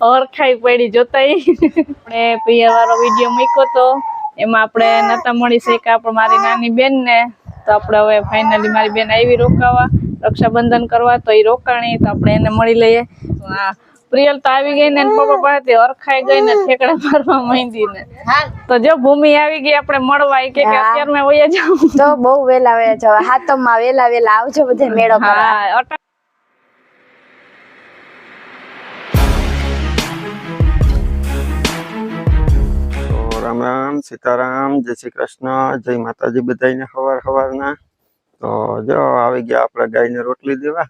ઓરખાઈ પડી જોતા આપણે પિયર વાળો વીડિયો મૂક્યો તો એમાં આપણે નતા મળી શક્યા આપણે મારી નાની બેન ને તો આપણે હવે ફાઇનલી મારી બેન આવી રોકાવા રક્ષાબંધન કરવા તો એ રોકાણી તો આપણે એને મળી લઈએ. પ્રિયલ તો આવી ગઈ ને પપ્પા પાસે ઓરખાઈ ગઈ ને ઠેકડા મારવા માંડી ને. તો જો ભૂમિ આવી ગઈ આપણે મળવા. કે. અત્યારે મેં વયા જાઉં. તો બહુ વેલા વયા જવા હાથમાં વેલા વેલા આવજો બધે મેળો હા રામ રામ સીતારામ, જય શ્રી કૃષ્ણ, જય માતાજી બધાને હવાર હવારના. તો જો આવી ગયા આપણે ગાયને રોટલી દેવા.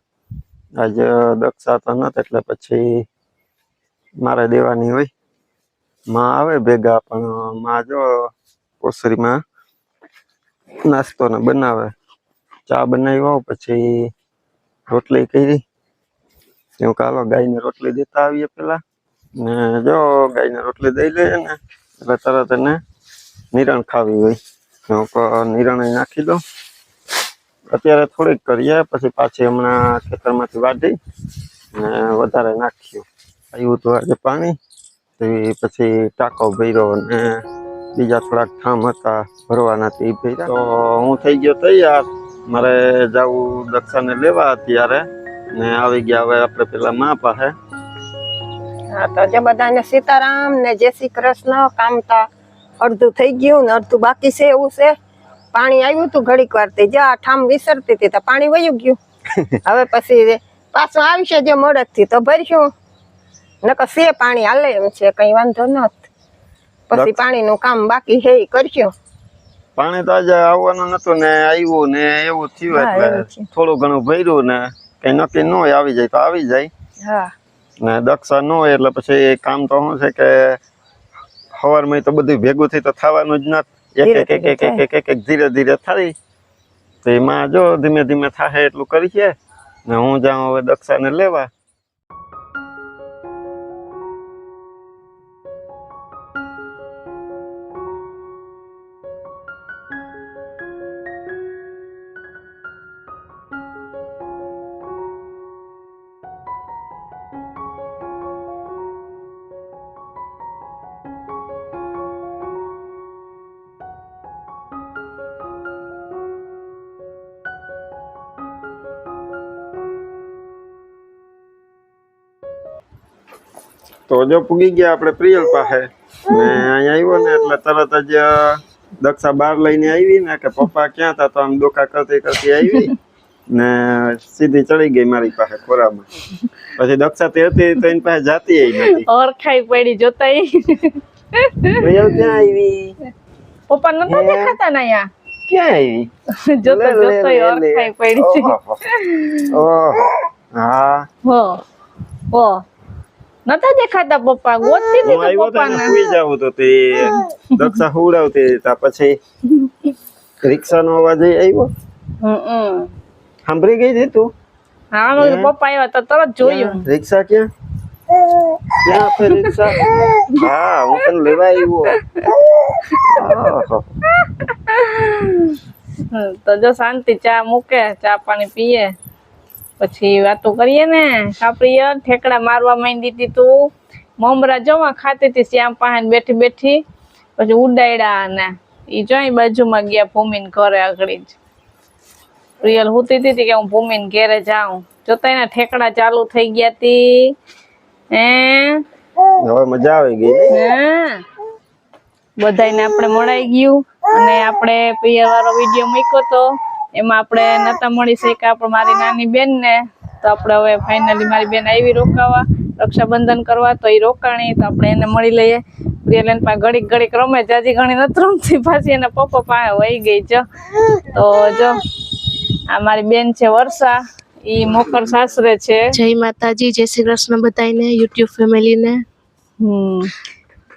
આજે દક્ષા તો નથી એટલે પછી મારે દેવાની હોય. માં આવે ભેગા, પણ માં જો કોસરીમાં નાસ્તો ને બનાવે. ચા બનાવ્યો પછી રોટલી કરી. એવું કાલો ગાયને રોટલી દેતા આવીએ પેલા. ને જો ગાયને રોટલી દઈ લઈએ ને એટલે તરત એને નિરણ ખાવી હોય. તો નિરણ નાખી દો. અત્યારે થોડીક કરીએ, પછી પાછી હમણાં ખેતરમાંથી વાઢી ને વધારે નાખ્યું આવ્યું હતું આજે પાણી, તો પછી ટાંકો ભર્યો ને બીજા થોડાક ઠામ હતા, ભરવાના તે ભર્યા. તો હું થઈ ગયો તૈયાર. મારે જવું દક્ષાને લેવા અત્યારે. ને આવી ગયા હવે આપણે પેલા મા પાસે. હા તો જે બધાને સીતારામ ને જય શ્રી કૃષ્ણ કામતા અડધું થઈ ગયું ને અડધું બાકી છે એવું છે. પાણી આવ્યું હતું ઘડીક વાર તે જ્યાં ઠામ વિસરતી હતી તો પાણી વયું ગયું. હવે પછી પાછું આવશે જે મોડકથી તો ભરશું. નકર સે પાણી હાલે એમ છે કઈ વાંધો ન પછી પાણી પાણીનું કામ બાકી છે એ કરશું. પાણી તો આજે આવવાનું નતું ને આવ્યું ને એવું થયું એટલે થોડું ઘણું ભર્યું ને કઈ નક્કી ન આવી જાય તો આવી જાય. હા. ને દક્ષા ન હોય એટલે પછી કામ તો શું છે કે સવારમાં તો બધું ભેગું થઈ તો થવાનું જ નથી એક એક, ધીરે ધીરે થાય. તો એમાં જો ધીમે ધીમે થાય એટલું કરીએ ને હું જાઉં હવે દક્ષાને લેવા. તો જો પૂગી ગયા આપણે પ્રિયલ પાસે. ને અહીંયા આવ્યો ને એટલે તરત જ દક્ષા બહાર લઈને આવી ને કે પપ્પા ક્યાં હતા તો આમ ડોકા કરતી કરતી આવી ને સીધી ચડી ગઈ મારી પાસે ખોરામાં. પછી દક્ષા તે હતી તો એની પાસે જાતી નથી ઓરખાઈ પડી જોતા પ્રિયલ ક્યાં આવી? પપ્પા નતા હે? દેખાતા ને અહીંયા? ક્યાં આવી? જોતા લે, લે, જોતા લે, લે. ઓરખાઈ પડી. છે ઓહો. ઓહો. હા. હો હો. નતા દેખાતા પપ્પા ગોતતી હતી પપ્પાને. સુઈ જાવ તો તે દક્ષા હતી તા પછી રિક્ષાનો અવાજ આવ્યો? હમ સાંભળી ગઈ હતી તું? હા હે? પપ્પા આવ્યા તો તરત જોયું. રિક્ષા ક્યાં? ક્યાં છે રિક્ષા? હા હું પણ લેવા આવ્યો. તો જો શાંતિ ચા મૂકે ચા પાણી પીએ. પછી વાતો કરીએ ને. કાપડીએ ઠેકડા મારવા માંડી હતી તું. મમરા જવા ખાતી હતી શ્યામ પાસે બેઠી બેઠી. પછી ઉડાડ્યા ને. એ જોઈ બાજુમાં ગયા ભૂમિન ઘરે આગળી જ. પ્રિયલ હુતી હતી કે હું ભૂમિન ઘેરે જાઉં. જોતા એના ઠેકડા ચાલુ થઈ ગયા તી. હે? હવે મજા આવી ગઈ હે? બધાને આપણે મળાઈ ગયું. અને આપણે પિયર વાળો વીડિયો મૂક્યો તો. એમાં આપણે નતા મળી શક્યા પણ મારી નાની બેન ને તો આપણે હવે ફાઇનલી મારી બેન આવી રોકાવા રક્ષાબંધન કરવા તો એ રોકાણી તો આપણે એને મળી લઈએ. પ્રિયલેન પા ઘડીક ઘડીક રમે જાજી ઘણી નથી રમતી પાછી એના પપ્પા પાસે વહી ગઈ જો. તો જો આ મારી બેન છે વર્ષા ઈ મોકર સાસરે છે. જય માતાજી જય શ્રી કૃષ્ણ બધાને યુટ્યુબ ફેમિલીને. હમ.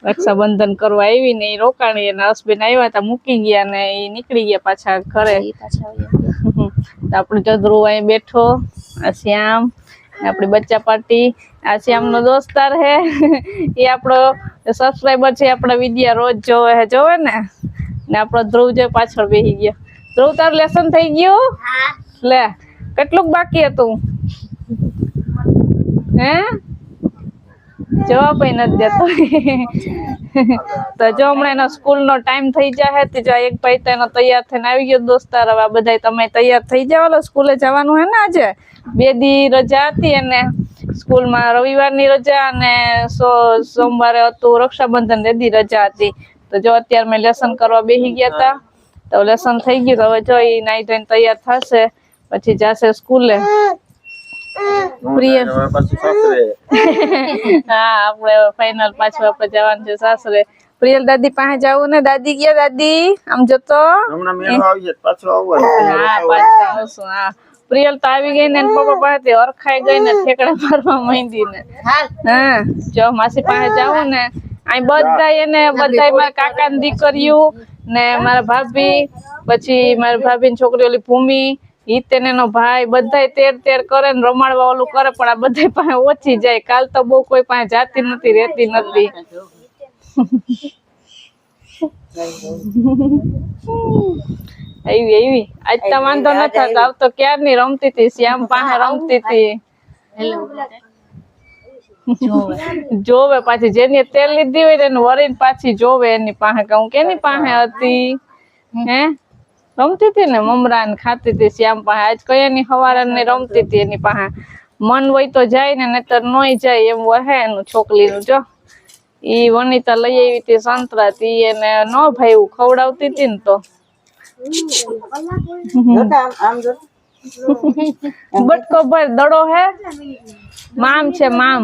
રક્ષાબંધન કરવા આવી ને એ રોકાણી અને હસબેન્ડ આવ્યા હતા મૂકી ગયા ને એ નીકળી ગયા પાછા ઘરે. આપણે. તો આપણું ચંદ્રુ અહીં બેઠો આ શ્યામ આપણી બચ્ચા પાર્ટી આ શ્યામનો દોસ્તાર હે. એ આપણો સબસ્ક્રાઈબર છે આપણા વિદ્યા રોજ જોવે હે જોવે ને? ને આપણો ધ્રુવ જે પાછળ બેસી ગયો. ધ્રુવ તારું લેસન થઈ ગયું? લે કેટલુંક બાકી હતું? હે? જવાબ નથી દેતો. તો જો હમણાં એનો સ્કૂલ નો ટાઈમ થઈ જાય તો જો એક ભાઈ તો એનો તૈયાર થઈને આવી ગયો, દોસ્તાર. હવે બધા તમે તૈયાર થઈ જાવ સ્કૂલે જવાનું હે ને આજે? બે દી રજા હતી અને સ્કૂલમાં રવિવારની રજા અને સો, સોમવારે હતું રક્ષાબંધન, બે દી રજા હતી. તો જો અત્યારે મેં લેસન કરવા બેસી ગયા હતા તો લેસન થઈ ગયું. હવે જો એ નાઈ ધોઈને તૈયાર થશે, પછી જશે સ્કૂલે. પ્રિય. હવે પાછું સાસરે. હા આપણે ફાઇનલ પાછું આપણે જવાનું છે સાસરે. પ્રિયલ દાદી પાસે જવું ને? દાદી ગયા દાદી? આમ જતો? પ્રિયલ તો આવી ગઈ ને પપ્પા પાસે ઓરખાઈ ગઈ ને ઠેકડા મારવા માંડી ને. હા જો માસી પાસે જવું ને અહીં બધા એને બધા મારા કાકા ની દીકરીઓ ને મારા ભાભી પછી મારા ભાભી ની છોકરી ઓલી ભૂમિ હિતેન એનો ભાઈ બધા તેર તેર કરે ને રમાડવા ઓલું કરે પણ આ બધા પાસે ઓછી જાય. કાલ તો બહુ કોઈ પાસે જાતી નથી રહેતી નથી. એવી એવી આજ તો વાંધો ન થતો. આવ. તો ક્યારની રમતી હતી? શ્યામ પાસે રમતી હતી. જોવે. પાછી. જેની તેલ લીધી હોય ને એને વરીને પાછી જોવે એની પાસે. કે હું કેની પાસે હતી? હે? રમતી હતી ને મમરા ને ખાતી હતી શ્યામ પાસે આજ કયાની હવારે ને રમતી હતી એની પાસે મન હોય તો જાય ને નહીતર નોય જાય એમ વહે એનું છોકરીનું. જો ઈ વનિતા લઈ આવી હતી સંતરા તી એને ન ભાઈ ખવડાવતી હતી ને તો. બટકો ભાઈ દડો હે. મામ છે મામ.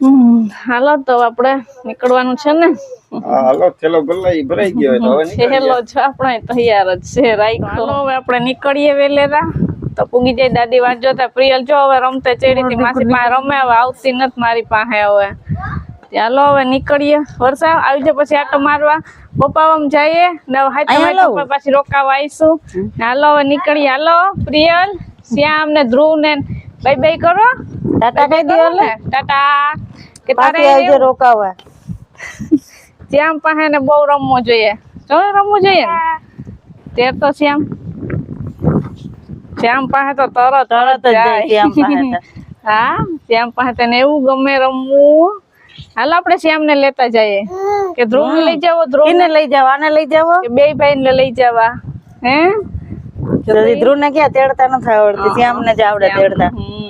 હાલો તો આપણે નીકળવાનું છે ને. હાલો થેલો ગલ્લાઈ ભરાઈ ગયો તો હવે થેલો છે આપણે તૈયાર જ છે રાઈખો હાલો હવે આપણે નીકળીએ વેલેરા. તો પૂગી જાય દાદી વાત જોતા પ્રિયલ જો હવે રમતે ચડી હતી માસી પાસે રમે હવે આવતી નથી મારી પાસે હવે. ચાલો હવે નીકળીએ. વરસા આવી જાય પછી આટો મારવા. પપ્પા આમ જઈએ ને હાથે પછી રોકાવા આવીશું. હાલો હવે નીકળીએ. હાલો પ્રિયલ શ્યામ ને ધ્રુવ ને બાય બાય કરો. ટાટા કહી દો લે. ટાટા. કે તારે રોકાવા. શ્યામ પાસે ને બહુ રમવું જોઈએ. જો રમવું જોઈએ ને? તેર તો શ્યામ. શ્યામ પાસે તો તરત તરત જાય હા શ્યામ પાસે. તને એવું ગમે રમવું. હાલ આપણે શ્યામ ને લેતા જઈએ. કે ધ્રુવ ને લઈ જાવ ધ્રુવ ને લઈ જાવ આને લઈ જાવ કે બે ભાઈ ને લઈ જવા. હે? ધ્રુવ ને ક્યાં તેડતા નથી આવડતી ત્યાં ને જ આવડે તેડતા. હમ.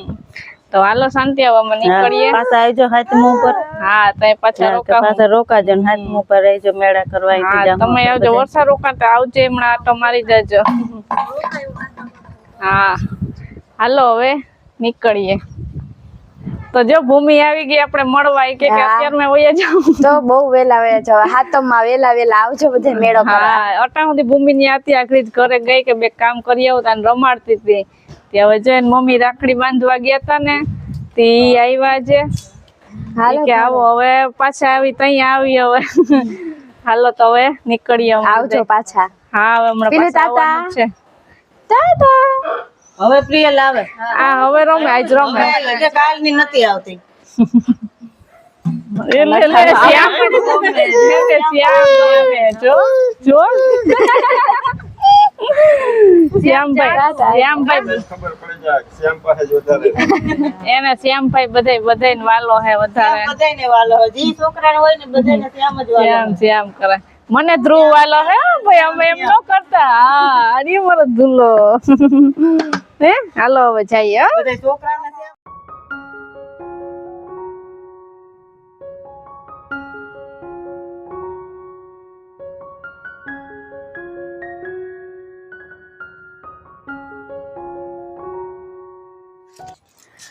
તો હાલો શાંતિ હવે અમે નીકળીએ. પાછા આવજો હાથમ ઉપર. હા તો પાછા રોકા પાછા રોકાજો ને હાથમ ઉપર રહેજો મેળા કરવા હા તમે આવજો વરસાદ રોકાતા આવજો હમણાં આટો મારી જજો. હા. હાલો હવે નીકળીએ. તો જો ભૂમિ આવી ગઈ આપણે મળવા. કે. અત્યારે મેં વયા જાઉં. તો બહુ વેલા વેલા હાથમ હાથમમાં વેલા વેલા આવજો બધે મેળો કરવા હા અટાણ સુધી ભૂમિ ની આતી આખરી જ ઘરે ગઈ કે બે કામ કરી આવું તાને રમાડતી હતી. તે હવે જો એની મમ્મી રાખડી બાંધવા ગયા તા ને તે આવ્યા છે. કે આવો હવે પાછા આવી તઈ આવી હવે. હાલો તો હવે નીકળીએ આવજો પાછા. હા હવે હમણાં પાછા તાતા. આવવાનું હવે પ્રિય લાવે. આ હવે રમે આજ રમે. કાલની નથી આવતી. એટલે એટલે શ્યામ શ્યામ જો જો. શ્યામભાઈ શ્યામભાઈ ખબર પડી જાય શ્યામ પાસે જ વધારે. એને શ્યામભાઈ બધાય બધાય વાલો હે વધારે. બધાને વાલો જી છોકરા હોય ને બધાને ત્યાં જ શ્યામ શ્યામ કરે. મને ધ્રુવ વાલો હે ભાઈ અમે એમ ન કરતા. હા અરે મારો ધુલો. હે? હાલો હવે જઈએ બધા છોકરાને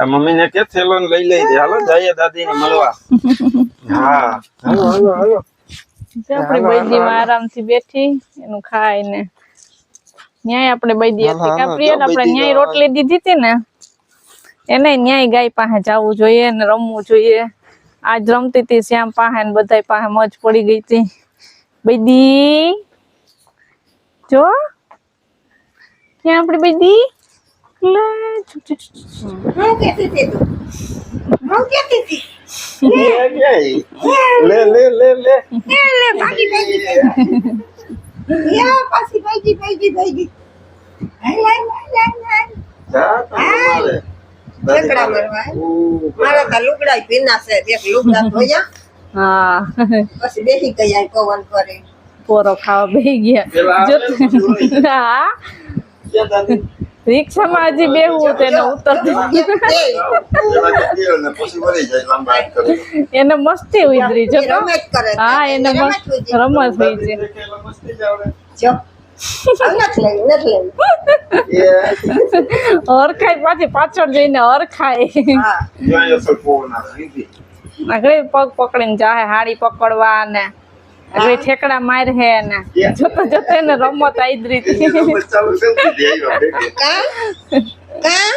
મમ્મી ને કે થેલો લઈ લઈ દે. હાલો જઈએ દાદી ને મળવા. હા. હાલો હાલો હાલો. આપણી આરામથી બેઠી એનું ન્યાય આપણે બૈદી હતી. કા આપણે ન્યાય રોટલી દીધી હતી ને એને ન્યાય ગાય પાસે જવું જોઈએ ને રમવું જોઈએ. આજ રમતી હતી શ્યામ પાસે ને બધાય પાસે મોજ પડી ગઈ હતી. બૈદી જો? ક્યાં આપડી બેદી? લે લે લે લે લે ભાગી ભાગી યા મારે. તા લુગડા ભીના છે એક લુગડા ધોયા હા પછી બેસી ગયા પવન કરે પોરો ખાવા ભાઈ ગયા જો? રિક્ષામાં હજી બેહવું તેને ઉતર જાય. એને મસ્તી ઉતરી જો તો. રમેશ કરે હા એને રમત મસ્ત હોય રમત છે. હરખાય પાછી પાછળ જઈને હરખાય જ્યાં. આગળ પગ પકડીને જાહે હાડી પકડવા ને આગળ ઠેકડા માર હે ને જોતો જોતો એને રમત આઈદરી એ રમત ચાલુ છે ને તે આવ્યા ભેગી. કા કા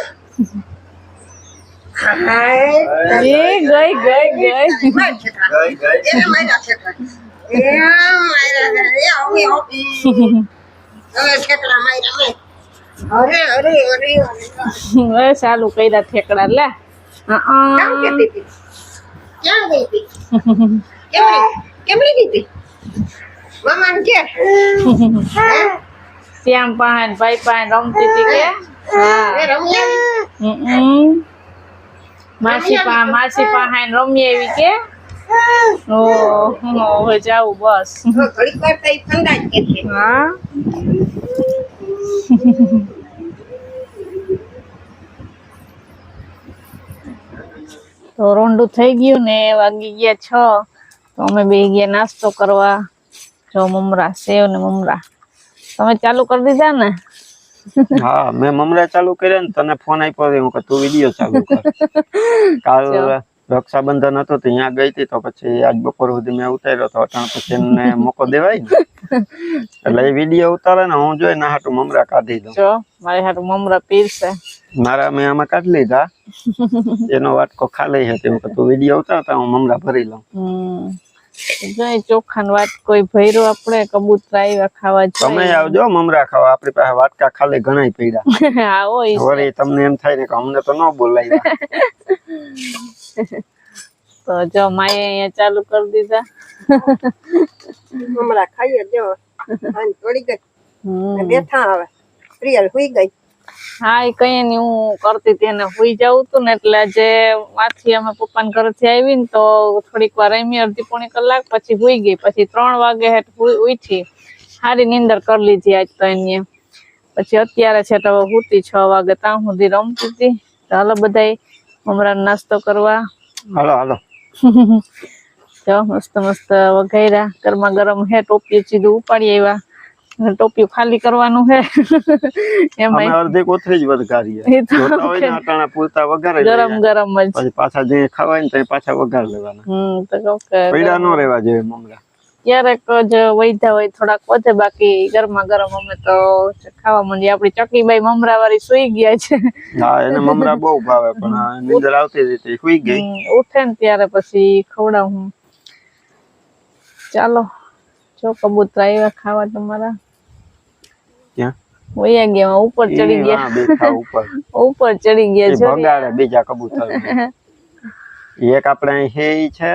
હાય એ ગઈ ગઈ ગઈ માર ઠેકડા ગઈ, ગઈ. એને માર્યા ઠેકડા એ માર્યા એ હવે હવે હવે ઠેકડા માર્યા હવે અરે અરે અરે અરે હવે ચાલુ કર્યા ઠેકડા લે ક્યાં હા ગઈ હતી ક્યાં ગઈ હતી કેમણી કેમણી ગઈ હતી મામાને કે? શ્યામ પાહન ભાઈ પાહન રમતી હતી કે હા એ રમી આવી? હમ. માસી પા માસી પાહન રમી એવી કે ઓ હવે જાવું બસ ઘડીક વાર તો ઈ ઠંડા જ કે હા તો રોંડું થઈ ગયું ને વાગી ગયા છ તો અમે બે ગયા નાસ્તો કરવા જો મમરા સેવ ને મમરા. તમે ચાલુ કરી દીધા ને? હા મેં મમરા ચાલુ કર્યા ને તને ફોન આપ્યો હું કે તું વીડિયો ચાલુ કર. કાલ રક્ષાબંધન હતો તો ત્યાં ગઈ હતી તો પછી આજ બપોર સુધી મેં ઉતાર્યો તો અટાણ પછી એમને મોકો દેવાય ને. એટલે એ વીડિયો ઉતારે ને હું જોઈ ના હાટું મમરા કાઢી દઉં. જો મારે હાટું મમરા પીરશે. મારા મેં આમાં કાઢી લીધા. એનો વાટકો ખાલી હતી હું તું વીડિયો ઉતારતા હું મમરા ભરી લઉં. હમ ચોખાન વાત કોઈ ભૈરો આપણે કબૂતરા આવ્યા ખાવા તમે આવજો મમરા ખાવા. આપણી પાસે વાટકા ખાલી ઘણા પડ્યા આવો ઈ વળી તમને એમ થાય ને કે અમને તો ન બોલાય તો જો માએ અહીંયા ચાલુ કરી દીધા. મમરા ખાઈએ જો. પડી ગઈ બેઠા હવે. પ્રિયલ હોઈ ગઈ. હા એ કઈ નઈ હું કરતી હતી એને હુઈ જવું તું ને એટલે આજે માથી અમે પપ્પાને ઘરેથી આવી ને તો થોડીક વાર રમી અડધી પોણી કલાક પછી સુઈ ગઈ. પછી ત્રણ વાગે હેઠ ઉઠી સારી નીંદર કરી લીધી આજ તો એને પછી અત્યારે છે તો હુતી છ વાગે ત્યાં સુધી રમતી હતી. હાલો બધાય હમણાં નાસ્તો કરવા. હાલો હાલો. જો મસ્ત મસ્ત વઘાર્યા ગરમા ગરમ હે ટોપી સીધું ઉપાડી આવ્યા ટોપિયું ખાલી કરવાનું હે એમાં અડધી કોથળી જ વધારીએ એ તો જોતા હોય ને અટાણા પૂરતા વઘારે ગરમ ગરમ જ. પછી પાછા જે ખાવાય ને તો પાછા વઘાર લેવાના. હમ તો પૈડા ન રહેવા જોઈએ મમરા. ક્યારેક જ વૈધા હોય થોડાક વધે બાકી ગરમા ગરમ અમે તો ખાવા માંડીએ. આપડી ચકીબાઈ મમરા વાળી સુઈ ગયા છે. હા એને મમરા બહુ ભાવે પણ નીંદર આવતી હતી સુઈ ગઈ. ઉઠે ને ત્યારે પછી ખવડાવું. ચાલો જો કબૂતરા આવ્યા ખાવા તમારા. ક્યાં? વયા ગયા ઉપર ચડી ગયા. બેઠા ઉપર. ઉપર ચડી ગયા જો. ભગાડે બીજા કબૂતર. એક આપણે હે છે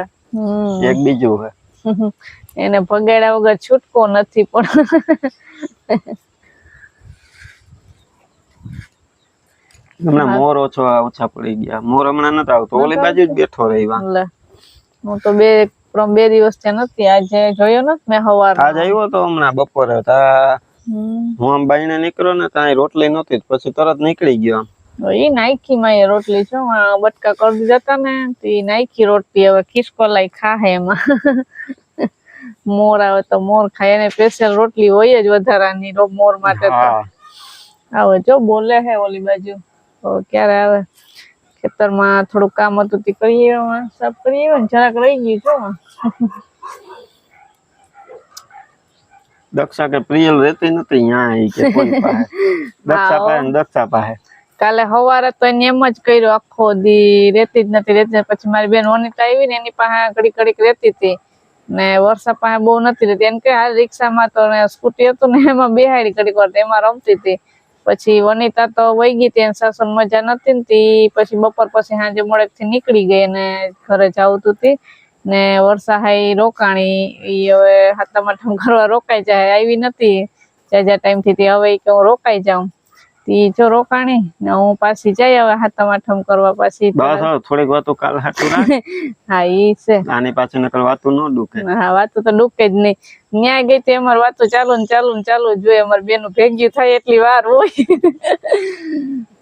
એક બીજું છે એને ભગાડ્યા વગર છૂટકો નથી પણ. હમણાં મોર ઓછો ઓછા પડી ગયા. મોર હમણાં નતા આવતો. ઓલી બાજુ જ બેઠો રહી વાં. હું તો બે બે દિવસ ત્યાં નથી આજે જોયો ને મેં હવાર આજ આવ્યો તો હમણાં બપોરે. તા હું આમ બાઈને નીકળ્યો ને ત્યાં રોટલી નહોતી પછી તરત નીકળી ગયો આમ. એ નાઈખી માં રોટલી છે બટકા કરી દીધા હતા ને તો એ રોટલી હવે ખિસકો લાઈ ખાહે એમાં. મોર આવે તો મોર ખાય એને સ્પેશિયલ રોટલી હોય જ વધારાની મોર માટે તો. આવે જો બોલે હે ઓલી બાજુ. ક્યારે આવે? ખેતરમાં થોડું કામ હતું તે કરીએ સાફ કરીએ જરાક રહી ગયું છો દક્ષા કે પ્રિયલ રહેતી નથી અહીંયા કે કોઈ પાસે. દક્ષા પાસે દક્ષા પાસે. કાલે સવારે તો એને એમ જ કર્યું આખો દી રેતી જ નથી રેતી પછી મારી બેન વનિતા આવી ને એની પાસે ઘડી ઘડીક રેતી હતી. ને વર્ષા પાસે બહુ નથી રહેતી. એને કે હાલ રિક્ષામાં તો સ્કૂટી હતું ને એમાં બેહાડી ઘડીક વાર એમાં રમતી હતી. પછી વનિતા તો વહી ગઈ હતી સાસન મજા નથી ને પછી બપોર પછી સાંજે મોડેકથી નીકળી ગઈ અને ઘરે જાવતું હતી ને વર્ષા હાઈ રોકાણી, ઈ હવે હાથમ માઠમ કરવા રોકાઈ જાય, આવી નથી. જ્યાં ટાઈમથી તે હવે કે હું રોકાઈ જાઉં. તી જો રોકાણી ને હું પાછી જઈ હવે હાથમ આઠમ કરવા પાછી બસ હવે થોડીક વાતો કાલ હાટું હા ઈ છે. આની પાછળ નકર વાતો ન ડૂકે હા વાતો તો ડૂકે જ નહીં. ન્યાય ગઈ તે અમાર વાતો ચાલુ ને ચાલુ ને ચાલુ જ જોઈએ. અમારી બેનું ભેગ્યું થાય એટલી વાર હોય.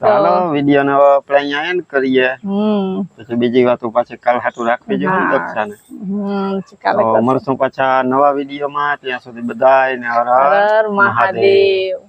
ચાલો વીડિયો ને આપણે અહીંયા એન્ડ કરીએ. હમ. પછી બીજી વાતો પાછી કાલ હાટું રાખવી જોઈએ. દક્ષાને. હમ કાલે મળશું પાછા નવા વિડીયોમાં. ત્યાં સુધી બધાય ને હર મહાદેવ.